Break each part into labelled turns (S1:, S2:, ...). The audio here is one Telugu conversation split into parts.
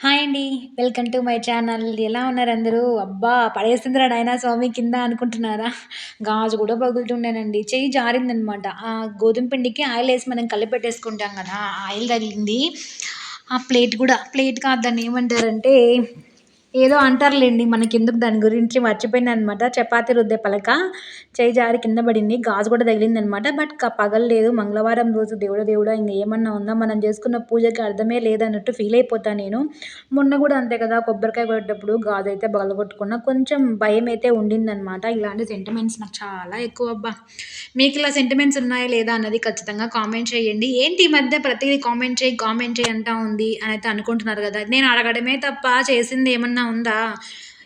S1: హాయ్ అండి. Welcome to my channel. ఎలా ఉన్నారు అందరూ? అబ్బా పడేసిందిరా నాయనా స్వామి కింద అనుకుంటున్నారా? గాజు కూడా పగులుతుండేనండి. చెయ్యి జారిందనమాట. ఆ గోధుమ పిండికి ఆయిల్ వేసి మనం కలిపెట్టేసుకుంటాం కదా ఆయిల్ తగిలింది. ఆ ప్లేట్ కూడా ప్లేట్ కాదు దాన్ని ఏమంటారంటే ఏదో అంటారులేండి మనకి ఎందుకు దాని గురించి మర్చిపోయినా అనమాట చపాతి రుద్దే పలక చేయి జారి కింద పడింది గాజు కూడా తగిలింది అనమాట బట్ పగలలేదు మంగళవారం రోజు దేవుడు దేవుడా ఇంకా ఏమన్నా ఉందా? మనం చేసుకున్న పూజకి అర్థమే లేదన్నట్టు ఫీల్ అయిపోతాను నేను. మొన్న కూడా అంతే కదా కొబ్బరికాయ కొట్టేటప్పుడు గాజు అయితే పగలగొట్టుకున్నా కొంచెం భయం అయితే ఉండిందనమాట ఇలాంటి సెంటిమెంట్స్ నాకు చాలా ఎక్కువ అబ్బా. మీకు ఇలా సెంటిమెంట్స్ ఉన్నాయా లేదా అన్నది ఖచ్చితంగా కామెంట్ చేయండి. ఏంటి ఈ మధ్య ప్రతిదీ కామెంట్ చేయి కామెంట్ చేయి అంటా ఉంది అని అయితే అనుకుంటున్నారు కదా. నేను అడగడమే తప్ప చేసింది ఏమన్నా ఉందా?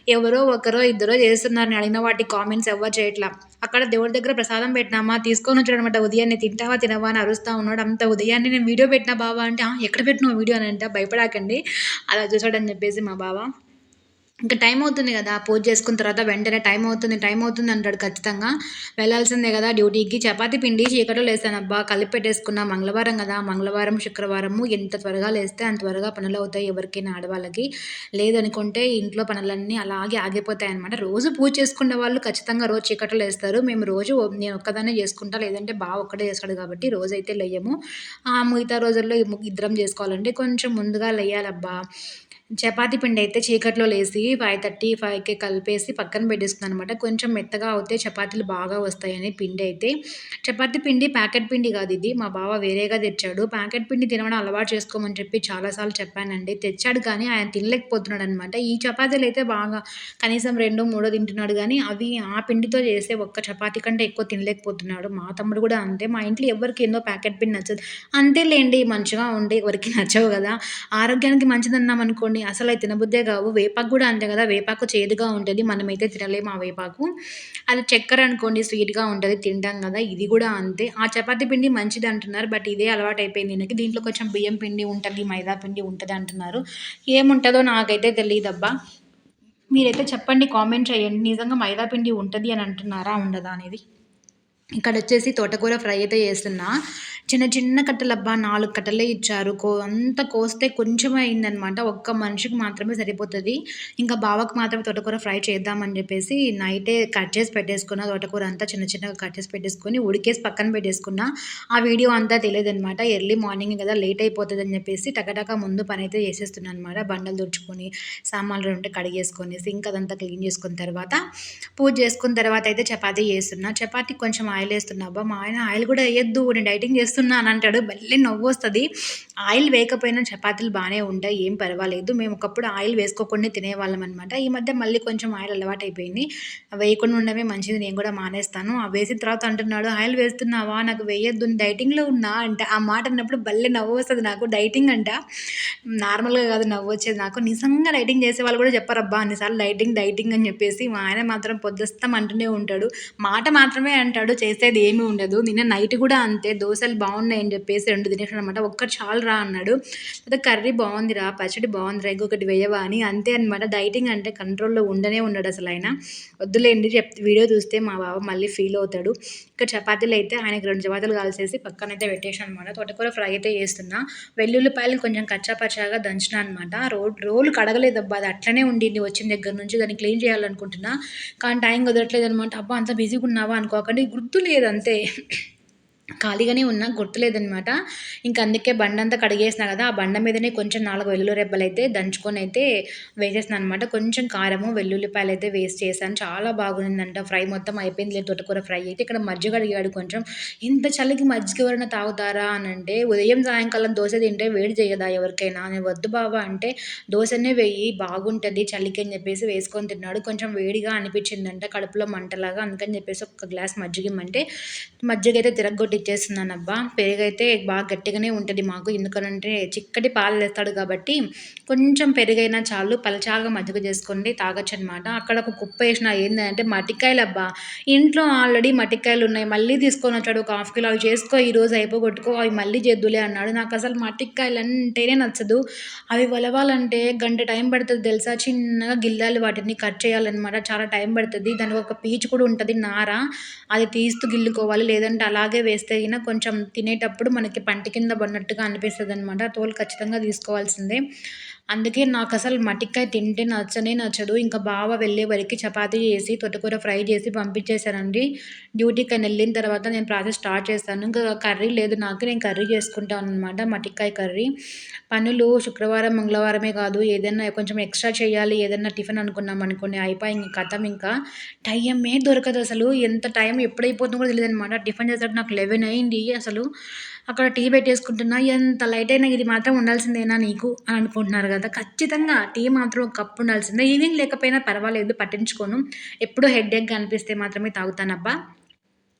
S1: ఎవరో ఒకరో ఇద్దరో చేస్తున్నారని అడిగిన వాటి కామెంట్స్ ఎవరు చేయట్లా. అక్కడ దేవుడి దగ్గర ప్రసాదం పెట్టినామా? తీసుకొని వచ్చాడు అనమాట ఉదయాన్నే తింటావా తినవా అని అరుస్తూ ఉన్నాడు. అంత ఉదయాన్నే నేను వీడియో పెట్టిన బావా అంటే ఎక్కడ పెట్టినావు వీడియో? అని అంటే భయపడాకండి. అలా చూసాడని చెప్పేసి మా బావ. ఇంకా టైం అవుతుంది కదా పూజ చేసుకున్న తర్వాత వెంటనే టైం అవుతుంది టైం అవుతుంది అంటాడు ఖచ్చితంగా. వెళ్ళాల్సిందే కదా డ్యూటీకి. చపాతి పిండి చీకట్లో లేస్తాను. అబ్బా కలిపి పెట్టేసుకున్నా. మంగళవారం కదా. మంగళవారం శుక్రవారము ఎంత త్వరగా లేస్తే అంత త్వరగా పనులు అవుతాయి ఎవరికైనా ఆడవాళ్ళకి. లేదనుకుంటే ఇంట్లో పనులన్నీ అలాగే ఆగిపోతాయి అనమాట రోజు పూజ చేసుకునే వాళ్ళు ఖచ్చితంగా రోజు చీకట్లో వేస్తారు మేము రోజు నేను ఒక్కదానే చేసుకుంటా లేదంటే బాగా ఒక్కటే చేస్తాడు కాబట్టి రోజు అయితే లేయము మిగతా రోజుల్లో ఇద్దరం చేసుకోవాలంటే కొంచెం ముందుగా లేయాలబ్బా. చపాతి పిండి అయితే చీకట్లో లేసి ఫైవ్ థర్టీ ఫైవ్కి కలిపేసి పక్కన పెట్టేసుకున్నాను అనమాట కొంచెం మెత్తగా అవుతే చపాతీలు బాగా వస్తాయని పిండి అయితే చపాతి పిండి ప్యాకెట్ పిండి కాదు ఇది. మా బావ వేరేగా తెచ్చాడు. ప్యాకెట్ పిండి తినడం అలవాటు చేసుకోమని చెప్పి చాలాసార్లు చెప్పానండి. తెచ్చాడు కానీ ఆయన తినలేకపోతున్నాడు అనమాట ఈ చపాతీలు అయితే బాగా కనీసం రెండు మూడో తింటున్నాడు కానీ అవి ఆ పిండితో చేసే ఒక్క చపాతీ కంటే ఎక్కువ తినలేకపోతున్నాడు. మా తమ్ముడు కూడా అంతే. మా ఇంట్లో ఎవరికి ఏందో ప్యాకెట్ పిండి నచ్చదు. అంతేలేండి మంచిగా ఉండి ఎవరికి నచ్చవు కదా. ఆరోగ్యానికి మంచిదన్నాం అనుకోండి కొన్ని అసలు తినబుద్దే కావు. వేపాకు కూడా అంతే కదా. వేపాకు చేదుగా ఉంటుంది. మనమైతే తినలేము ఆ వేపాకు. అది చక్కెర అనుకోండి స్వీట్గా ఉంటుంది. తింటాం కదా. ఇది కూడా అంతే. ఆ చపాతి పిండి మంచిది అంటున్నారు. బట్ ఇదే అలవాటు అయిపోయింది నాకు దీంట్లో కొంచెం బియ్యం పిండి ఉంటుంది మైదా పిండి ఉంటుంది అంటున్నారు. ఏముంటుందో నాకైతే తెలియదబ్బా మీరైతే చెప్పండి కామెంట్ చేయండి. నిజంగా మైదా పిండి ఉంటుంది అని అంటున్నారా ఉండదా అనేది. ఇక్కడ వచ్చేసి తోటకూర ఫ్రై అయితే చేస్తున్నా. చిన్న చిన్న కట్టలు నాలుగు కట్టలే ఇచ్చారు. కో అంత కోస్తే కొంచెం అయిందనమాట. ఒక్క మనిషికి మాత్రమే సరిపోతుంది. ఇంకా బావకు మాత్రమే తోటకూర ఫ్రై చేద్దామని చెప్పేసి నైటే కట్ చేసి పెట్టేసుకున్న. తోటకూర అంతా చిన్న చిన్నగా కట్ చేసి పెట్టేసుకొని ఉడికేసి పక్కన పెట్టేసుకున్న. ఆ వీడియో అంతా తెలియదు అనమాట ఎర్లీ మార్నింగ్ కదా లేట్ అయిపోతుంది అని చెప్పేసి టకటక ముందు పని అయితే చేసేస్తున్నాను అనమాట బండలు తుడుచుకొని సామాన్లు ఉంటే కడిగేసుకొని సింక్ అదంతా క్లీన్ చేసుకున్న తర్వాత పూజ చేసుకున్న తర్వాత అయితే చపాతీ చేస్తున్నా. చపాతీ కొంచెం ఆయిల్ వేస్తున్నా అబ్బా. మా ఆయన ఆయిల్ కూడా వేయద్దు నేను డైటింగ్ చేస్తున్నా. చేస్తున్నా అని అంటాడు మళ్ళీ నవ్వు వస్తుంది ఆయిల్ వేయకపోయినా చపాతీలు బాగానే ఉంటాయి. ఏం పర్వాలేదు. మేము ఒకప్పుడు ఆయిల్ వేసుకోకుండా తినేవాళ్ళం అనమాట ఈ మధ్య మళ్ళీ కొంచెం ఆయిల్ అలవాటు అయిపోయింది వేయకుండా ఉండమే మంచిది. నేను కూడా మానేస్తాను. ఆ వేసిన తర్వాత అంటున్నాడు ఆయిల్ వేస్తున్నావా? నాకు వేయొద్దు. డైటింగ్లో ఉన్నా అంటే. ఆ మాట అన్నప్పుడు భలే నవ్వు వస్తుంది నాకు. డైటింగ్ అంట. నార్మల్గా కాదు నవ్వు వచ్చేది నాకు. నిజంగా డైటింగ్ చేసే వాళ్ళు కూడా చెప్పారబ్బా. అన్నిసార్లు డైటింగ్ డైటింగ్ అని చెప్పేసి మా ఆయన మాత్రం పొద్దుస్తాం అంటూనే ఉంటాడు. మాట మాత్రమే అంటాడు. చేసేది ఏమీ ఉండదు. నిన్న నైట్ కూడా అంతే. దోశలు బాగున్నాయి అని చెప్పేసి రెండు తినేసాడు అనమాట ఒక్కటి చాలు రా అన్నాడు. అయితే కర్రీ బాగుందిరా పచ్చడి బాగుందిరా ఇంకొకటి వేయవా అని అంతే అనమాట డైటింగ్ అంటే కంట్రోల్లో ఉండనే ఉన్నాడు అసలు ఆయన. వద్దులేండి చెప్ వీడియో చూస్తే మా బావ మళ్ళీ ఫీల్ అవుతాడు. ఇక చపాతీలు అయితే ఆయనకి రెండు చపాతీలు కాల్చేసి పక్కనైతే పెట్టేసాను అనమాట తోటకూర ఫ్రై అయితే చేస్తున్నా. వెల్లుల్లిపాయలు కొంచెం కచ్చాపచ్చాగా దంచిన అనమాట రోడ్ రోలు కడగలేదబ్బా అది అట్లనే ఉండింది వచ్చిన దగ్గర నుంచి. దాన్ని క్లీన్ చేయాలనుకుంటున్నా. కానీ టైం కుదరట్లేదు అనమాట అబ్బా అంత బిజీగా ఉన్నావా అనుకోకండి. గుర్తు లేదు అంతే. ఖాళీగానే ఉన్నా గుర్తులేదనమాట ఇంకా అందుకే బండ అంతా కడిగేసిన కదా ఆ బండ మీదనే కొంచెం నాలుగు వెల్లుల్లి రెబ్బలు అయితే దంచుకొని అయితే వేసేసిన అనమాట కొంచెం కారము వెల్లుల్లిపాయలు అయితే వేస్ట్ చేశాను. చాలా బాగుందంట ఫ్రై. మొత్తం అయిపోయింది లేదు తొట్టకూర ఫ్రై అయితే. ఇక్కడ మజ్జిగ అడిగాడు కొంచెం. ఇంత చలికి మజ్జిగ ఎవరైనా తాగుతారా అని అంటే ఉదయం సాయంకాలం దోశ తింటే వేడి చేయదా ఎవరికైనా? నేను వద్దు బాబా అంటే దోశనే వేయి బాగుంటుంది చలికి అని చెప్పేసి వేసుకొని తిన్నాడు. కొంచెం వేడిగా అనిపించిందంట కడుపులో మంటలాగా అందుకని చెప్పేసి ఒక గ్లాస్ మజ్జిగ ఇమ్మంటే మజ్జిగ అయితే తిరగొట్టి ఇచ్చేస్తున్నాను అబ్బా పెరుగు అయితే బాగా గట్టిగానే ఉంటుంది మాకు. ఎందుకనంటే చిక్కటి పాలు వేస్తాడు కాబట్టి కొంచెం పెరుగైనా చాలు పలచాలుగా మజ్జిగ చేసుకోండి తాగొచ్చు అనమాట అక్కడ ఒక కుప్ప వేసిన ఏంటంటే మటికాయలు అబ్బా ఇంట్లో ఆల్రెడీ మటికాయలు ఉన్నాయి. మళ్ళీ తీసుకొని వచ్చాడు. ఒక హాఫ్ కిలో. అవి చేసుకో ఈరోజు అయిపోగొట్టుకో అవి మళ్ళీ చేద్దులే అన్నాడు. నాకు అసలు మటికాయలు అంటేనే నచ్చదు. అవి వలవాలంటే గంట టైం పడుతుంది తెలుసా? చిన్నగా గిల్లాలి వాటిని కట్ చేయాలన్నమాట. చాలా టైం పడుతుంది. దానికి ఒక పీచు కూడా ఉంటుంది నార. అది తీస్తూ గిల్లుకోవాలి. లేదంటే అలాగే వేస్తే తగిన కొంచెం తినేటప్పుడు మనకి పంట కింద పడినట్టుగా అనిపిస్తుంది అనమాట తోలు ఖచ్చితంగా తీసుకోవాల్సిందే. అందుకే నాకు అసలు మటికాయ తింటే నచ్చనే నచ్చదు. ఇంకా బావ వెళ్ళే వరకు చపాతీ చేసి తొట్టకూర ఫ్రై చేసి పంపించేశానండి డ్యూటీకి అని వెళ్ళిన తర్వాత నేను ప్రాసెస్ స్టార్ట్ చేస్తాను. ఇంకా కర్రీ లేదు నాకు నేను కర్రీ చేసుకుంటాను అనమాట మటికాయ కర్రీ. పనులు శుక్రవారం మంగళవారమే కాదు. ఏదైనా కొంచెం ఎక్స్ట్రా చేయాలి ఏదైనా టిఫిన్ అనుకున్నాం అనుకోండి అయిపోయి ఇంక కథం ఇంకా. టైమే దొరకదు అసలు. ఎంత టైం ఎప్పుడైపోతుందో కూడా తెలియదు అనమాట టిఫిన్ చేసేటప్పుడు నాకు లెవెన్ అయింది అసలు. అక్కడ టీ పెట్టేసుకుంటున్నా ఎంత లైట్ అయినా ఇది మాత్రం ఉండాల్సిందేనా నీకు? అని అనుకుంటున్నారు కదా. ఖచ్చితంగా టీ మాత్రం ఒక కప్పు ఉండాల్సిందే. ఈవినింగ్ లేకపోయినా పర్వాలేదు పట్టించుకోను. ఎప్పుడూ హెడ్ అనిపిస్తే మాత్రమే తాగుతానబ్బా.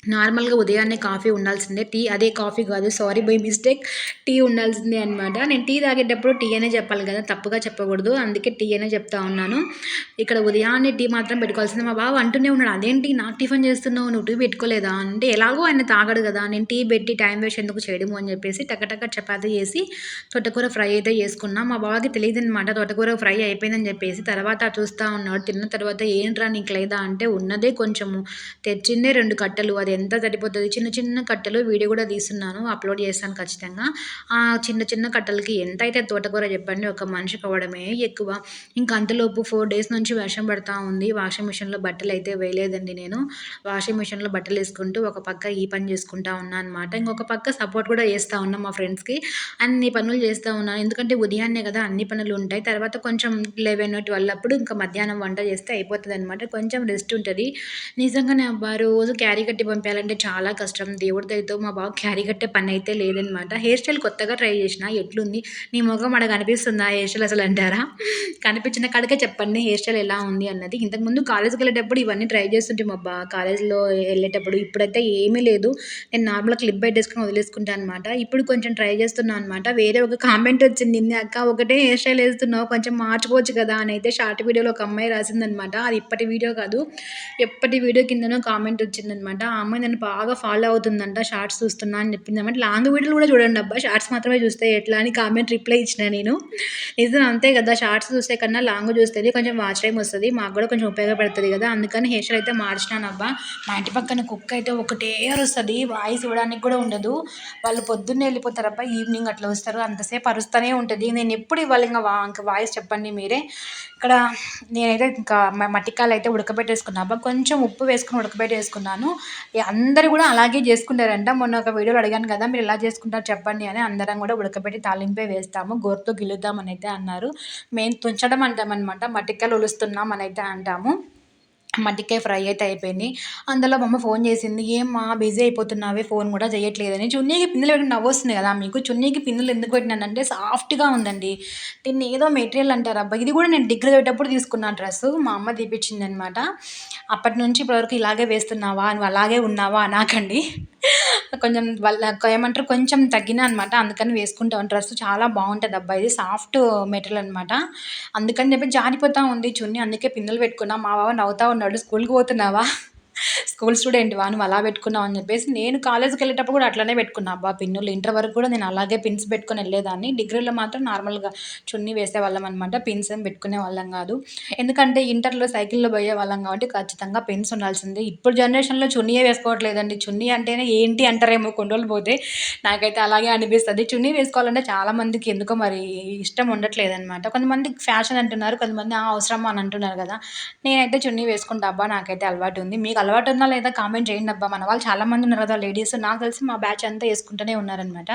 S1: నార్మల్గా ఉదయాన్నే కాఫీ ఉండాల్సిందే. టీ అదే కాఫీ కాదు. Sorry by mistake. టీ ఉండాల్సిందే అనమాట నేను టీ తాగేటప్పుడు టీ అనే చెప్పాలి కదా. తప్పుగా చెప్పకూడదు. అందుకే టీ అనే చెప్తా ఉన్నాను. ఇక్కడ ఉదయాన్నే టీ మాత్రం పెట్టుకోవాల్సిందే. మా బాబు అంటూనే ఉన్నాడు అదేంటి నాకు టిఫిన్ చేస్తున్నావు? నువ్వు టీ పెట్టుకోలేదా? అంటే ఎలాగో ఆయన తాగడు కదా. నేను టీ పెట్టి టైం వేస్ట్ ఎందుకు చేయడము? అని చెప్పేసి టకటక చపాతి చేసి తోటకూర ఫ్రై అయితే చేసుకున్నా. మా బాబాకి తెలియదు అనమాట తోటకూర ఫ్రై అయిపోయిందని చెప్పేసి తర్వాత చూస్తూ ఉన్నాడు. తిన్న తర్వాత ఏంట్రా నీకు లేదా? అంటే ఉన్నదే కొంచెము. తెచ్చిందే రెండు కట్టలు. అది అది ఎంత సరిపోతుంది? చిన్న చిన్న కట్టెలు వీడియో కూడా తీస్తున్నాను అప్లోడ్ చేస్తాను ఖచ్చితంగా. ఆ చిన్న చిన్న కట్టెలకి ఎంత అయితే తోటకూర చెప్పండి ఒక మనిషి కావడమే ఎక్కువ. ఇంకా అంతలోపు ఫోర్ డేస్ నుంచి వర్షం పడతా ఉంది. వాషింగ్ మిషన్లో బట్టలు అయితే వేయలేదండి నేను. వాషింగ్ మిషన్లో బట్టలు వేసుకుంటూ ఒక పక్క ఈ పని చేసుకుంటా ఉన్నా అనమాట ఇంకొక పక్క సపోర్ట్ కూడా చేస్తూ ఉన్నాం మా ఫ్రెండ్స్కి. అన్ని పనులు చేస్తూ ఉన్నాను ఎందుకంటే ఉదయాన్నే కదా అన్ని పనులు ఉంటాయి. తర్వాత కొంచెం లెవెన్ ట్వెల్వ్ అప్పుడు ఇంకా మధ్యాహ్నం వంట చేస్తే అయిపోతుంది అనమాట కొంచెం రెస్ట్ ఉంటుంది. నిజంగానే అబ్బా రోజు క్యారీ కట్టి పంపించాలంటే చాలా కష్టం. దేవుడి దయతో మా బాబు క్యారీ కట్టే పని అయితే లేదనమాట. హెయిర్ స్టైల్ కొత్తగా ట్రై చేసిన ఎట్లుంది? నీ ముఖం అక్కడ కనిపిస్తుందా హెయిర్ స్టైల్ అసలు అంటారా? కనిపించిన కాడికే చెప్పండి హెయిర్ స్టైల్ ఎలా ఉంది అన్నది. ఇంతకుముందు కాలేజ్కి వెళ్ళేటప్పుడు ఇవన్నీ ట్రై చేస్తుంటే మా బా కాలేజ్లో వెళ్ళేటప్పుడు ఇప్పుడైతే ఏమీ లేదు. నేను నార్మల్గా క్లిప్ పెట్టేసుకుని వదిలేసుకుంటాను అనమాట ఇప్పుడు కొంచెం ట్రై చేస్తున్నాను అనమాట వేరే ఒక కామెంట్ వచ్చింది. నిన్న అక్క ఒకటే హెయిర్ స్టైల్ వేస్తున్నావు. కొంచెం మార్చుకోవచ్చు కదా అని అయితే షార్ట్ వీడియోలో ఒక అమ్మాయి రాసిందనమాట అది ఇప్పటి వీడియో కాదు. ఎప్పటి వీడియో కిందనో కామెంట్ వచ్చిందనమాట ఆ అమ్మాయి నన్ను బాగా ఫాలో అవుతుందంట షార్ట్స్ చూస్తున్నా అని చెప్పింది అనమాట లాంగ్ వీడియోలు కూడా చూడండి అబ్బా షార్ట్స్ మాత్రమే చూస్తే ఎట్లా అని కామెంట్ రిప్లై ఇచ్చిన నేను. నిజం అంతే కదా షార్ట్స్ చూస్తే కన్నా లాంగ్ చూస్తే కొంచెం వాచ్ టైం వస్తుంది మాకు కూడా కొంచెం ఉపయోగపడుతుంది కదా. అందుకని హెయిర్ స్టైల్ అయితే మార్చినాను అబ్బా. మా ఇంటి పక్కన కుక్క అయితే ఒకటే అరుస్తుంది వాయిస్ ఇవ్వడానికి కూడా ఉండదు. వాళ్ళు పొద్దున్నే వెళ్ళిపోతారు అబ్బా ఈవినింగ్ అట్లా వస్తారు అంతసేపు అరుస్తూనే ఉంటుంది. నేను ఎప్పుడు ఇవ్వాలి ఇంకా వా ఇంకా వాయిస్ చెప్పండి మీరే. ఇక్కడ నేనైతే ఇంకా మట్టికాయలు అయితే ఉడకబెట్టేసుకున్నా. అబ్బా కొంచెం ఉప్పు వేసుకుని ఉడకబెట్టేసుకున్నాను. అందరూ కూడా అలాగే చేసుకుంటారంట. మొన్న ఒక వీడియోలో అడిగాను కదా మీరు ఎలా చేసుకుంటారు చెప్పండి అని. అందరం కూడా ఉడకబెట్టి తాలింపే వేస్తాము. గోరుతో గిల్లుతామని అయితే అన్నారు. మేము తుంచడం అంటామన్నమాట. మట్టికలు ఉలుస్తున్నాం అని అయితే అంటాము. మట్టికాయ ఫ్రై అయితే అయిపోయింది. అందులో మా అమ్మ ఫోన్ చేసింది ఏమ్మా బిజీ అయిపోతున్నావే ఫోన్ కూడా చేయట్లేదని. చున్నీకి పిన్నులు పెట్టిన నవ్వొస్తుంది కదా మీకు? చున్నీకి పిన్నులు ఎందుకు పెట్టినానంటే సాఫ్ట్గా ఉందండి. దీన్ని ఏదో మెటీరియల్ అంటారు. అబ్బా ఇది కూడా నేను డిగ్రీ చదివేటప్పుడు తీసుకున్న డ్రెస్ మా అమ్మ తీపిచ్చింది అనమాట అప్పటి నుంచి ఇప్పటివరకు ఇలాగే వేస్తున్నావా? నువ్వు అలాగే ఉన్నావా? నాకండి కొంచెం వాళ్ళ ఏమంటారు కొంచెం తగ్గిన అనమాట అందుకని వేసుకుంటాం. డ్రెస్ చాలా బాగుంటుంది అబ్బా. ఇది సాఫ్ట్ మెటీరియల్ అనమాట అందుకని చెప్పి జారిపోతూ ఉంది చున్నీ. అందుకే పిన్నులు పెట్టుకున్నా. మా బావ నవ్వుతా ఉన్నాడు. స్కూల్కి పోతున్నావా? స్కూల్ స్టూడెంట్ వా నువ్వు అలా పెట్టుకున్నావు అని చెప్పేసి నేను కాలేజ్కి వెళ్ళేటప్పుడు కూడా అట్లనే పెట్టుకున్నా. అబ్బా పిన్నులు ఇంటర్ వరకు కూడా నేను అలాగే పిన్స్ పెట్టుకుని వెళ్ళేదాన్ని. డిగ్రీలో మాత్రం నార్మల్గా చున్నీ వేసేవాళ్ళం అనమాట పిన్స్ ఏం పెట్టుకునే వాళ్ళం కాదు. ఎందుకంటే ఇంటర్లో సైకిల్లో పోయే వాళ్ళం కాబట్టి ఖచ్చితంగా పిన్స్ ఉండాల్సిందే. ఇప్పుడు జనరేషన్లో చున్నీయే వేసుకోవట్లేదండి. చున్నీ అంటేనే ఏంటి అంటారేమో కొన్ని రోజులు పోతే నాకైతే అలాగే అనిపిస్తుంది. చున్నీ వేసుకోవాలంటే చాలామందికి ఎందుకో మరి ఇష్టం ఉండట్లేదనమాట కొంతమంది ఫ్యాషన్ అంటున్నారు కొంతమంది అవసరం అని అంటున్నారు కదా. నేనైతే చున్నీ వేసుకుంటా. అబ్బా నాకైతే అలవాటు ఉంది. మీకు అలవాటు అలవాటు ఉందా లేదా కామెంట్ చేయండి అబ్బా. మన వాళ్ళు చాలామంది ఉన్నారు కదా లేడీస్ నాకు తెలిసి మా బ్యాచ్ అంతా వేసుకుంటూనే ఉన్నారనమాట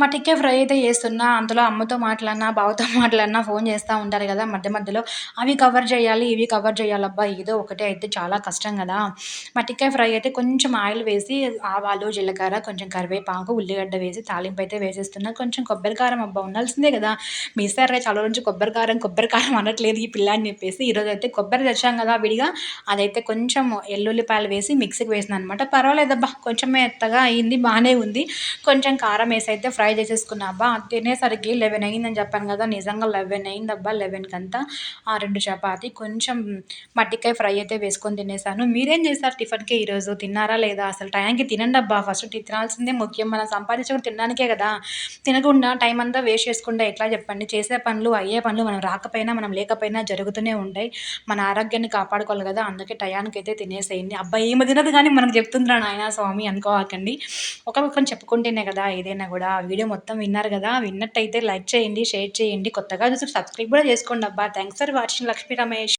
S1: మా టిక్కే ఫ్రై అయితే వేస్తున్నా అందులో అమ్మతో మాట్లాడినా బావతో మాట్లాడినా ఫోన్ చేస్తూ ఉంటారు కదా మధ్య మధ్యలో. అవి కవర్ చేయాలి ఇవి కవర్ చేయాలబ్బా ఏదో ఒకటే అయితే చాలా కష్టం కదా. మా టిక్కాయ ఫ్రై అయితే కొంచెం ఆయిల్ వేసి ఆవాలు జీలకర్ర కొంచెం కరివేపాకు ఉల్లిగడ్డ వేసి తాలింపు అయితే వేసేస్తున్నా. కొంచెం కొబ్బరి కారం అబ్బా ఉండాల్సిందే కదా. మీ సార్ చాలా రోజు కొబ్బరి కారం కొబ్బరి కారం అనట్లేదు ఈ పిల్ల అని చెప్పేసి. ఈరోజు అయితే కొబ్బరి తెచ్చాం కదా విడిగా. అదైతే కొంచెం ఎల్లుల్లి ఉల్లిపాయలు వేసి మిక్సీకి వేసిన అనమాట పర్వాలేదబ్బా కొంచెం మెత్తగా అయింది బాగానే ఉంది. కొంచెం కారం వేసి అయితే ఫ్రై చేసేసుకున్నా అబ్బా. తినేసరికి లెవెన్ అయిందని చెప్పాను కదా నిజంగా లెవెన్ అయిందబ్బా లెవెన్కి అంతా ఆ రెండు చపాతి కొంచెం మట్టికాయ ఫ్రై అయితే వేసుకొని తినేసాను. మీరేం చేశారు టిఫిన్కి ఈరోజు? తిన్నారా లేదా? అసలు టైంకి తినండి అబ్బా ఫస్ట్ తినాల్సిందే ముఖ్యం. మనం సంపాదించుకుని తినడానికే కదా. తినకుండా టైం అంతా వేస్ట్ చేసుకుంటే ఎట్లా చెప్పండి? చేసే పనులు అయ్యే పనులు మనం రాకపోయినా మనం లేకపోయినా జరుగుతూనే ఉంటాయి. మన ఆరోగ్యాన్ని కాపాడుకోవాలి కదా. అందుకే టయానికి అయితే తినేసేయండి. అబ్బాయి ఏమి తినదు కానీ మనకు చెప్తుందిరా నాయన స్వామి అనుకోకండి. ఒకరికొకరు చెప్పుకుంటేనే కదా ఏదైనా కూడా. వీడియో మొత్తం విన్నారు కదా. విన్నట్టయితే లైక్ చేయండి షేర్ చేయండి. కొత్తగా చూసి సబ్స్క్రైబ్ కూడా చేసుకోండి అబ్బా. Thanks for watching Lakshmi Ramesh.